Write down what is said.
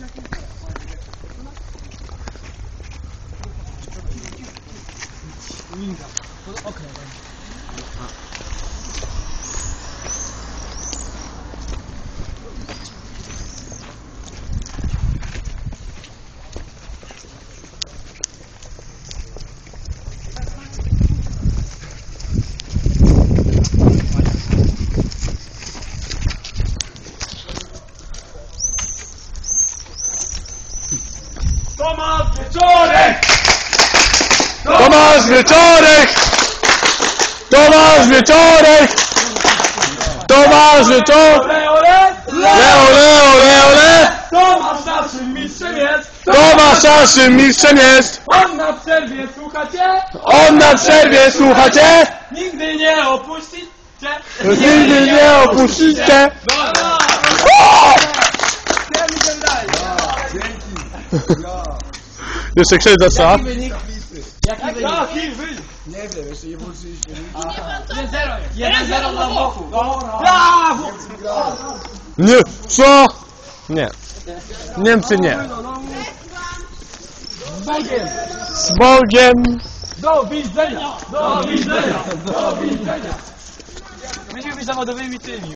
いいんだ。OK。Tomasz Wieczorek! Tomasz Wieczorek! Tomasz Wieczorek! Tomasz Wieczorek! Ole, ole! Leo, Leo, Leo, le! Tomasz naszym mistrzem jest! Tomasz naszym mistrzem jest! On na przerwie, słuchacie? On na przerwie, słuchacie? Nigdy nie opuścicie! Nigdy nie opuścicie! Dobra! O! Jeszcze księdza trzeba? Jaki wynik? Jaki wynik? Nie wiem, jeszcze nie włączyliśmy. 1-0 dla. Brawo! Nie, co? Nie. Niemcy nie. Z Bogiem! Do widzenia! Do widzenia! Do widzenia! Myśmy być zawodowymi tymi.